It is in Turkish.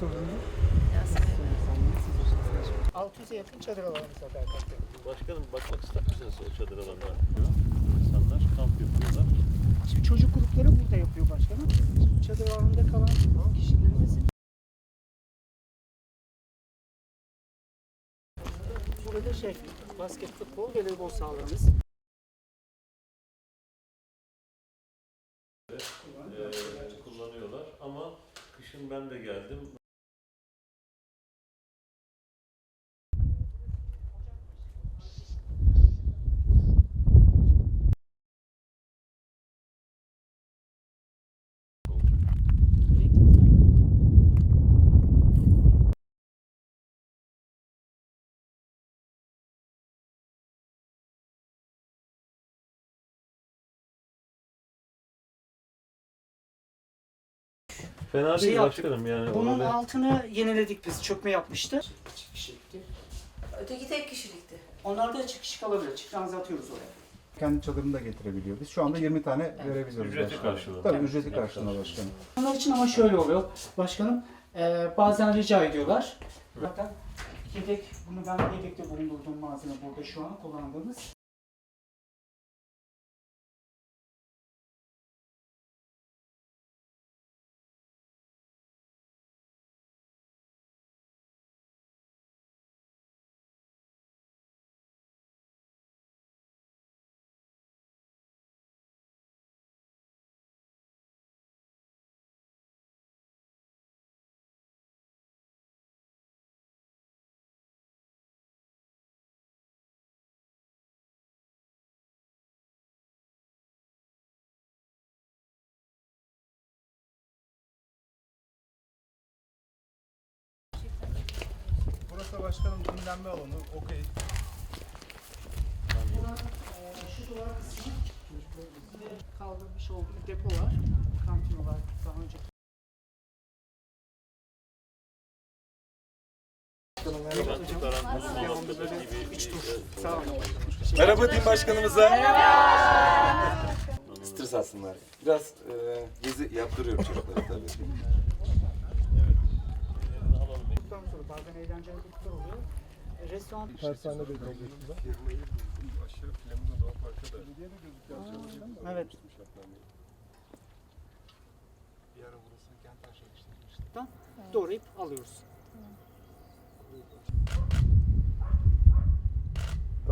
sorunu? Yasemin. 600'e yakın çadır alanımız var Berkant Bey. Başkanım bakmak ister misiniz o çadır alanına? İnsanlar kamp yapıyorlar. Şimdi çocuk grupları burada yapıyor başkanım. Çadır alanında kalan kişilerimizin Burada şey, basket, futbol, voleybol sahalarımız. Ee, kullanıyorlar ama kışın ben de geldim. Fena Şey değil yaptık, başkanım yani. Bunun orada- altını yeniledik biz, çökme yapmıştı. Çift kişilikti. Öteki tek kişilikti. Onlar da kalabilir, çift ranza atıyoruz oraya. Kendi çadırını da getirebiliyor. Biz şu anda 20 tane verebiliyoruz. Ücreti başkanım. karşılığında. Tabii ücreti karşılığında başkanım. Onlar için ama şöyle oluyor başkanım. eee, bazen rica ediyorlar. Zaten yedek, bunu ben yedekte bulundurduğum malzeme burada şu an kullandığımız. Başkanım dinlenme alanı. Okey. Şu duvar kısmı kaldırmış olduğu depo var. Kantin olarak daha önce Kantin karantinası dolapları gibi bir- Sağ olun. Merhaba din başkanımıza. Stres atsınlar. Biraz e, gezi yaptırıyorum çocuklara tabii. Bazen eğlenceli gruplar oluyor. E, Restoran Tersane de Aşağı Flamingo Doğa Park'a da. Diye de gözüküyor. Evet. Bir ara burası kent aşağı işte. doğrayıp alıyoruz.